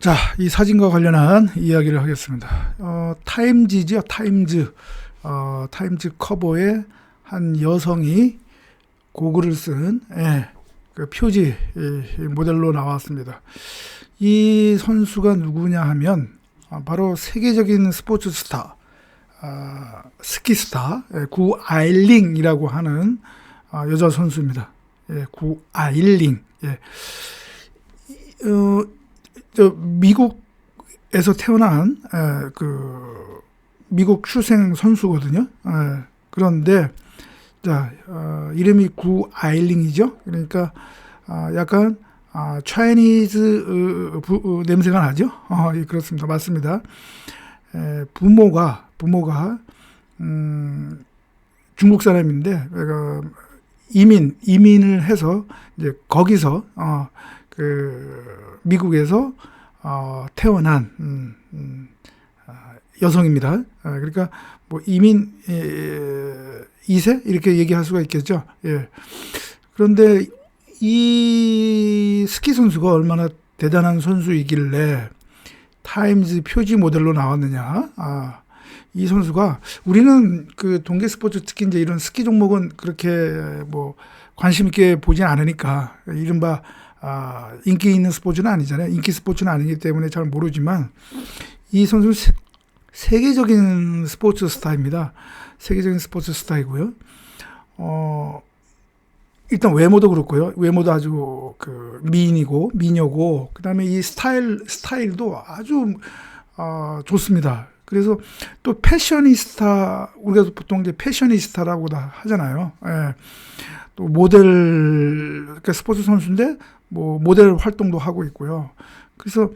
자, 이 사진과 관련한 이야기를 하겠습니다. 어, 타임지죠, 타임즈. 어, 타임즈 커버에 한 여성이 고글을 쓴 예, 그 표지 이, 이 모델로 나왔습니다. 이 선수가 누구냐 하면 아, 바로 세계적인 스포츠 스타, 아, 스키 스타 예, 구 아일링이라고 하는 아, 여자 선수입니다. 예, 구 아일링. 예. 이- 어, 저 미국에서 태어난 에, 그 미국 출생 선수거든요. 에, 그런데 자 어, 이름이 구 아일링이죠. 그러니까 아, 약간 아, 차이니즈 어, 부, 어, 냄새가 나죠. 어, 예, 그렇습니다. 맞습니다. 에, 부모가 부모가 음, 중국 사람인데 그 이민 이민을 해서 이제 거기서 어, 그 미국에서 어, 태어난 음, 음, 아, 여성입니다. 아, 그러니까 뭐 이민 에, 2세 이렇게 얘기할 수가 있겠죠. 예. 그런데 이 스키 선수가 얼마나 대단한 선수이길래 타임즈 표지 모델로 나왔느냐. 아, 이 선수가 우리는 그 동계 스포츠 특히 이제 이런 스키 종목은 그렇게 뭐 관심 있게 보진 않으니까 이른바 아, 인기 있는 스포츠는 아니잖아요. 인기 스포츠는 아니기 때문에 잘 모르지만 이 선수는 세, 세계적인 스포츠 스타입니다. 세계적인 스포츠 스타이고요. 어, 일단 외모도 그렇고요. 외모도 아주 그 미인이고 미녀고 그다음에 이 스타일 스타일도 아주 어, 좋습니다. 그래서 또 패셔니스타 우리가 보통 이제 패셔니스타라고 다 하잖아요. 예. 또 모델 그러니까 스포츠 선수인데 뭐 모델 활동도 하고 있고요. 그래서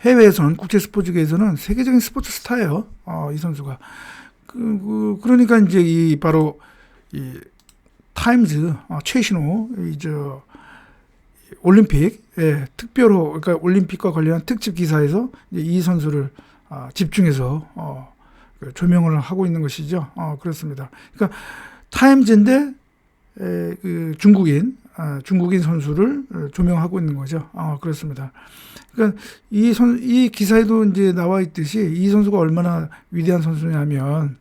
해외에서는 국제 스포츠계에서는 세계적인 스포츠 스타예요. 어, 이 선수가 그, 그 그러니까 이제 이 바로 이 타임즈 어, 최신호 이저 올림픽 예, 특별호 그러니까 올림픽과 관련한 특집 기사에서 이 선수를 아, 집중해서 어, 그 조명을 하고 있는 것이죠. 어, 그렇습니다. 그러니까 타임즈인데 에, 그 중국인 아, 중국인 선수를 어, 조명하고 있는 거죠. 어, 그렇습니다. 그러니까 이 선, 이 기사에도 이제 나와 있듯이 이 선수가 얼마나 위대한 선수냐면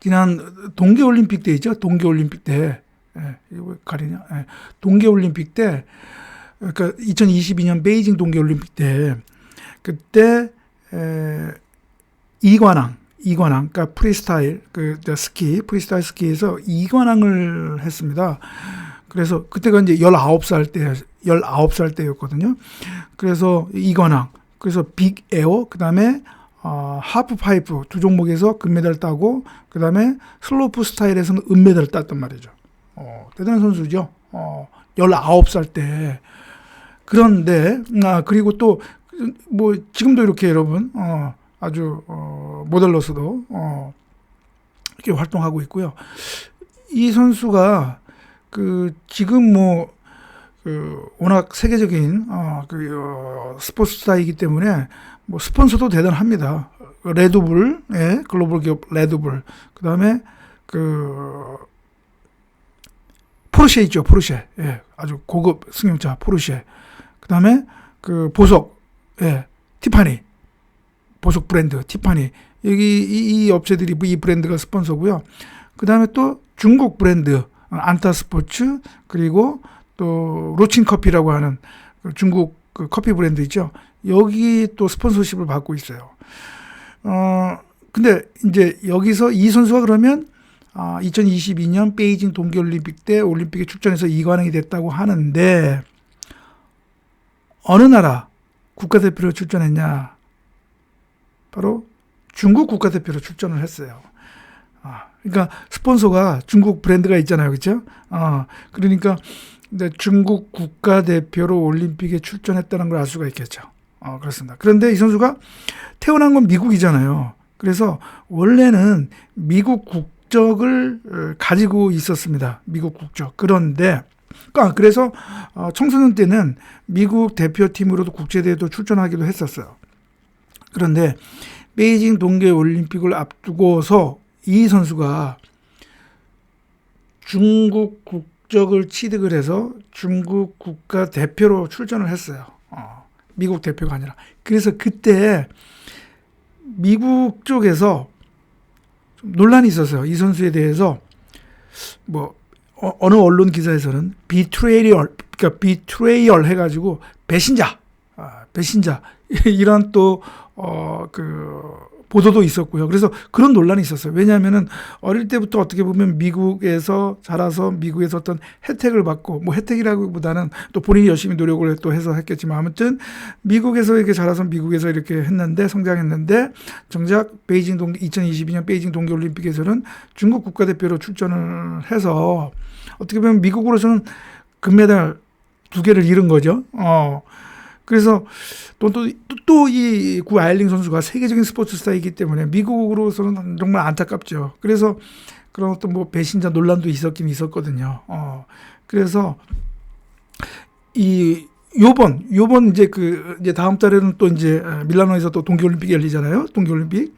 지난 동계올림픽 때 있죠. 동계올림픽 때 예, 이거 왜 가리냐? 예, 동계올림픽 때 그러니까 2022년 베이징 동계올림픽 때 그때 에, 이관왕 이관왕 그러니까 프리스타일 그저 스키 프리스타일 스키에서 이관왕을 했습니다. 그래서 그때가 이제 19살 때 19살 때였거든요. 그래서 이관왕 그래서 빅 에어 그 다음에 어, 하프 파이프 두 종목에서 금메달 따고 그 다음에 슬로프 스타일에서는 은메달을 땄단 말이죠. 어, 대단한 선수죠. 어, 19살 때. 그런데 아 그리고 또 뭐 지금도 이렇게 여러분 어, 아주 어, 모델로서도 어, 이렇게 활동하고 있고요. 이 선수가 그 지금 뭐 그 워낙 세계적인 어, 그 어, 스포츠 스타이기 때문에 뭐 스폰서도 대단합니다. 레드불, 예, 글로벌 기업 레드불. 그다음에 그 포르쉐 있죠, 포르쉐. 예, 아주 고급 승용차 포르쉐. 그다음에 그 보석, 예, 티파니. 보석 브랜드 티파니. 여기 이, 이 업체들이 이 브랜드가 스폰서고요. 그 다음에 또 중국 브랜드 안타 스포츠 그리고 또 로친 커피라고 하는 그 중국 그 커피 브랜드 있죠. 여기 또 스폰서십을 받고 있어요. 어 근데 이제 여기서 이 선수가 그러면 아, 2022년 베이징 동계올림픽 때 올림픽에 출전해서 이관왕이 됐다고 하는데 어느 나라 국가대표로 출전했냐? 바로 중국 국가대표로 출전을 했어요. 아, 그러니까 스폰서가 중국 브랜드가 있잖아요, 그렇죠? 아, 그러니까 근데 중국 국가대표로 올림픽에 출전했다는 걸 알 수가 있겠죠. 어, 그렇습니다. 그런데 이 선수가 태어난 건 미국이잖아요. 그래서 원래는 미국 국적을 어, 가지고 있었습니다. 미국 국적. 그런데 아, 그래서 어, 청소년 때는 미국 대표팀으로도 국제대회도 출전하기도 했었어요. 그런데 베이징 동계 올림픽을 앞두고서 이 선수가 중국 국적을 취득을 해서 중국 국가 대표로 출전을 했어요. 어. 미국 대표가 아니라. 그래서 그때 미국 쪽에서 좀 논란이 있었어요. 이 선수에 대해서 뭐 어, 어느 언론 기사에서는 비트레이얼 그러니까 비트레이얼 해가지고 배신자, 아, 배신자 이런 또 어 그 보도도 있었고요. 그래서 그런 논란이 있었어요. 왜냐하면은 어릴 때부터 어떻게 보면 미국에서 자라서 미국에서 어떤 혜택을 받고 뭐 혜택이라기보다는 또 본인이 열심히 노력을 또 해서 했겠지만 아무튼 미국에서 이렇게 자라서 미국에서 이렇게 했는데 성장했는데 정작 베이징 동 2022년 베이징 동계 올림픽에서는 중국 국가대표로 출전을 해서 어떻게 보면 미국으로서는 금메달 두 개를 잃은 거죠. 어. 그래서 또또이 구 아일링 선수가 세계적인 스포츠 스타이기 때문에 미국으로서는 정말 안타깝죠. 그래서 그런 어떤 뭐 배신자 논란도 있었긴 있었거든요. 어. 그래서 이 요번 요번 이제 그 이제 다음 달에는 또 이제 밀라노에서 또 동계 올림픽이 열리잖아요. 동계 올림픽.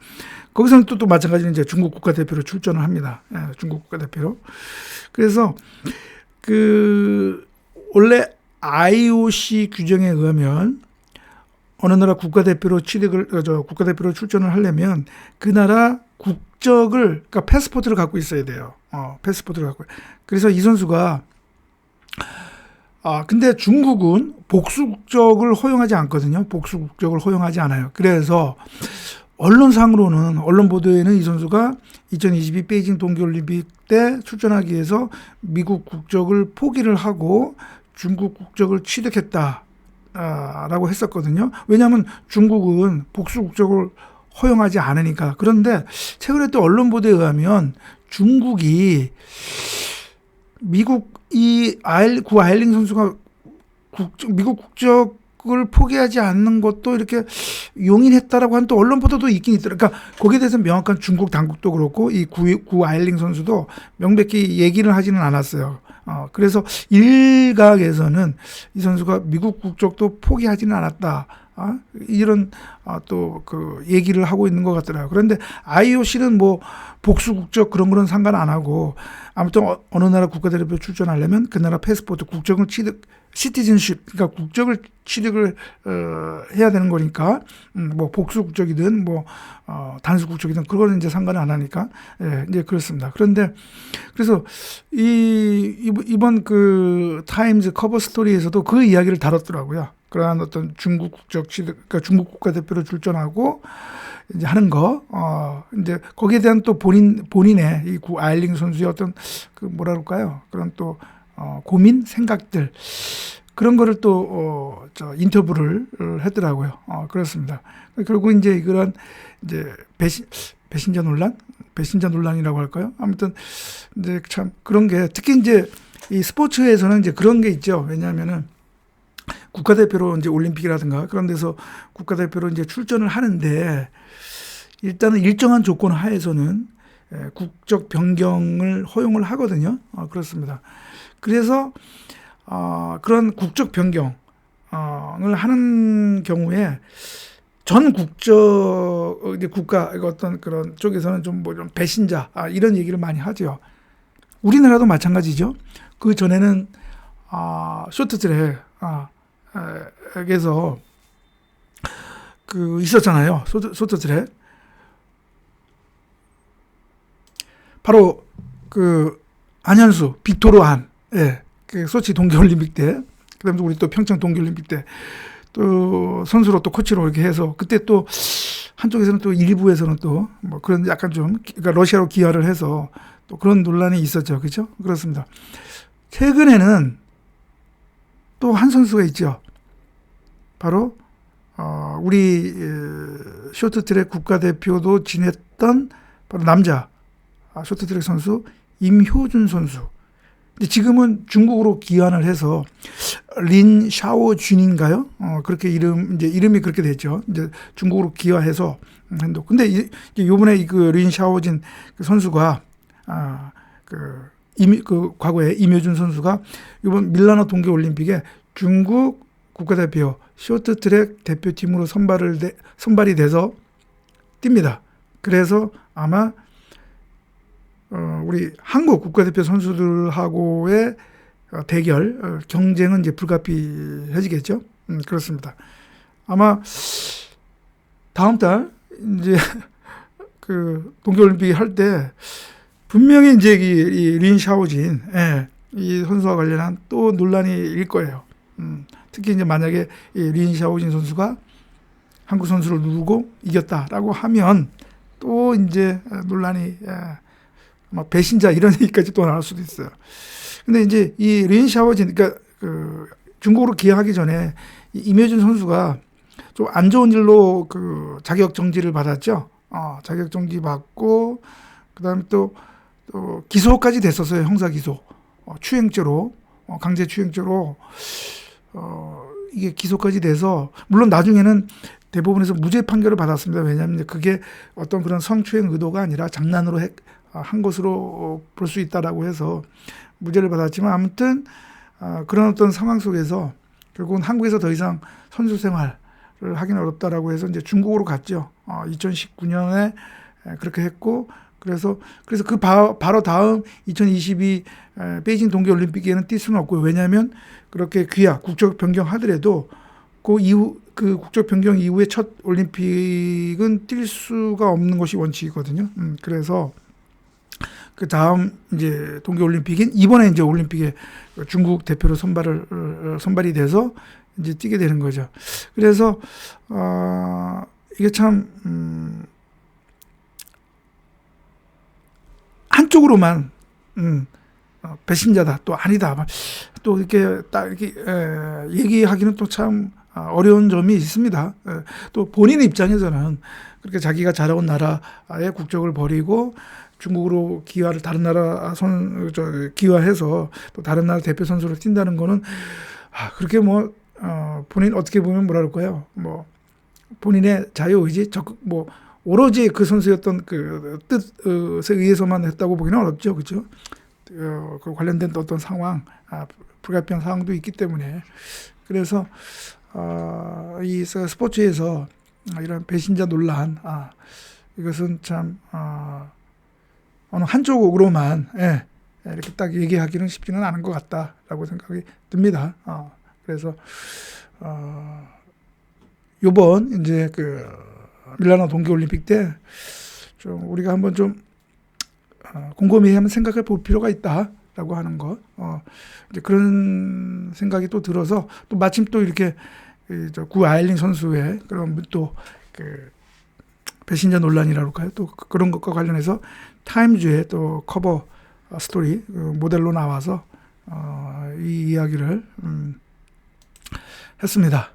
거기서는 또, 또 마찬가지로 이제 중국 국가대표로 출전을 합니다. 예, 중국 국가대표로. 그래서 그 원래 IOC 규정에 의하면 어느 나라 국가대표로 취득을 어, 저 국가대표로 출전을 하려면 그 나라 국적을 그러니까 패스포트를 갖고 있어야 돼요. 어, 패스포트를 갖고. 그래서 이 선수가 아 근데 중국은 복수 국적을 허용하지 않거든요. 복수 국적을 허용하지 않아요. 그래서 언론상으로는 언론 보도에는 이 선수가 2022 베이징 동계올림픽 때 출전하기 위해서 미국 국적을 포기를 하고 중국 국적을 취득했다. 라고 했었거든요. 왜냐하면 중국은 복수 국적을 허용하지 않으니까. 그런데 최근에 또 언론 보도에 의하면 중국이 미국 이 아일 구 아일링 선수가 국적, 미국 국적을 포기하지 않는 것도 이렇게 용인했다라고 하는 또 언론 보도도 있긴 있더라고요. 그러니까 거기에 대해서 명확한 중국 당국도 그렇고 이 구, 구 아일링 선수도 명백히 얘기를 하지는 않았어요. 어, 그래서 일각에서는 이 선수가 미국 국적도 포기하지는 않았다. 어? 이런 어, 또그 얘기를 하고 있는 것 같더라고요. 그런데 IOC는 뭐 복수 국적 그런 거는 상관 안 하고 아무튼 어, 어느 나라 국가대표 출전하려면 그 나라 패스포트 국적을 취득 시티즌십 그러니까 국적을 취득을 어, 해야 되는 거니까 음, 뭐 복수 국적이든 뭐 어, 단수 국적이든 그거는 이제 상관을 안 하니까 예, 이제 그렇습니다. 그런데 그래서 이 이번 그 타임즈 커버 스토리에서도 그 이야기를 다뤘더라고요. 그러한 어떤 중국 국적 취득 그러니까 중국 국가대표로 출전하고 이제 하는 거, 어, 이제 거기에 대한 또 본인, 본인의 이구 아일링 선수의 어떤 그 뭐라 그럴까요? 그런 또, 어, 고민, 생각들. 그런 거를 또, 어, 저 인터뷰를 했더라고요. 어, 그렇습니다. 결국 이제 그런 이제 배신, 배신자 논란? 배신자 논란이라고 할까요? 아무튼 이제 참 그런 게 특히 이제 이 스포츠에서는 이제 그런 게 있죠. 왜냐하면은 국가대표로 이제 올림픽이라든가 그런 데서 국가대표로 이제 출전을 하는데 일단은 일정한 조건 하에서는 예, 국적 변경을 허용을 하거든요. 어, 그렇습니다. 그래서 어, 그런 국적 변경을 하는 경우에 전 국적 이제 국가 어떤 그런 쪽에서는 좀 뭐 좀 배신자 아, 이런 얘기를 많이 하죠. 우리나라도 마찬가지죠. 그 전에는 아, 쇼트트랙 아, 에서 그 있었잖아요. 쇼트, 쇼트트랙 바로 그 안현수, 빅토르 한, 예, 그 소치 동계올림픽 때, 그 다음에 우리 또 평창 동계올림픽 때, 또 선수로 또 코치로 이렇게 해서 그때 또 한쪽에서는 또 일부에서는 또 뭐 그런 약간 좀 그러니까 러시아로 기여를 해서 또 그런 논란이 있었죠, 그렇죠? 그렇습니다. 최근에는 또 한 선수가 있죠. 바로 어 우리 쇼트트랙 국가대표도 지냈던 바로 남자 아, 쇼트트랙 선수 임효준 선수. 지금은 중국으로 기환을 해서 린 샤오 준인가요? 어, 그렇게 이름 이제 이름이 그렇게 됐죠. 이제 중국으로 기화해서 한도. 근데 이, 요번에 그 린 샤오진 그 선수가 아, 그 이미 그 과거에 임효준 선수가 이번 밀라노 동계 올림픽에 중국 국가대표 쇼트트랙 대표팀으로 선발을 돼, 선발이 돼서 뜁니다. 그래서 아마 어, 우리 한국 국가대표 선수들하고의 어, 대결 어, 경쟁은 이제 불가피해지겠죠. 음, 그렇습니다. 아마 다음 달 이제 그 동계올림픽 할 때 분명히 이제 이, 이린 샤오진 예, 이 선수와 관련한 또 논란이 일 거예요. 음, 특히 이제 만약에 이린 샤오진 선수가 한국 선수를 누르고 이겼다라고 하면 또 이제 논란이 예, 아마 배신자 이런 얘기까지 또 나올 수도 있어요. 근데 이제 이 린 샤오진 그러니까 그 중국으로 기여하기 전에 이 임효준 선수가 좀 안 좋은 일로 그 자격 정지를 받았죠. 어, 자격 정지 받고 그다음에 또, 또 기소까지 됐었어요. 형사 기소. 어, 추행죄로 어, 강제 추행죄로 어, 이게 기소까지 돼서 물론 나중에는 대부분에서 무죄 판결을 받았습니다. 왜냐하면 그게 어떤 그런 성추행 의도가 아니라 장난으로 했, 아, 한 것으로 볼 수 있다라고 해서 무죄를 받았지만 아무튼 어, 그런 어떤 상황 속에서 결국은 한국에서 더 이상 선수 생활을 하기는 어렵다라고 해서 이제 중국으로 갔죠. 어, 2019년에 그렇게 했고 그래서 그래서 그 바, 로 다음 2022 에, 베이징 동계 올림픽에는 뛸 수는 없고요. 왜냐하면 그렇게 귀화 국적 변경하더라도 그 이후 그 국적 변경 이후에 첫 올림픽은 뛸 수가 없는 것이 원칙이거든요. 음, 그래서 그 다음 이제 동계 올림픽인 이번에 이제 올림픽에 중국 대표로 선발을 어, 선발이 돼서 이제 뛰게 되는 거죠. 그래서 어 이게 참 음, 한쪽으로만 음, 어, 배신자다 또 아니다 또 이렇게 딱 이렇게 에, 얘기하기는 또참 어려운 점이 있습니다. 에, 또 본인 입장에서는 그렇게 자기가 자라온 나라의 국적을 버리고 중국으로 기화를 다른 나라 선 저 기화해서 또 다른 나라 대표 선수를 뛴다는 거는 아, 그렇게 뭐 어, 본인 어떻게 보면 뭐라 그럴까요? 뭐 본인의 자유 의지 적극 뭐 오로지 그 선수였던 그 뜻에 의해서만 했다고 보기는 어렵죠, 그렇죠? 어, 그 관련된 어떤 상황, 아, 불가피한 상황도 있기 때문에 그래서 어, 이 스포츠에서 이런 배신자 논란, 아, 이것은 참 어, 어느 한쪽으로만 예, 이렇게 딱 얘기하기는 쉽지는 않은 것 같다라고 생각이 듭니다. 어, 그래서 어, 요번 이제 그 밀라노 동계올림픽 때 좀 우리가 한번 좀 어, 곰곰이 한번 생각해 볼 필요가 있다 라고 하는 것. 어, 이제 그런 생각이 또 들어서 또 마침 또 이렇게 구 아일린 선수의 그런 또 그 배신자 논란이라고 할까요? 또 그런 것과 관련해서 타임즈의 또 커버 스토리 그 모델로 나와서 어, 이 이야기를 음, 했습니다.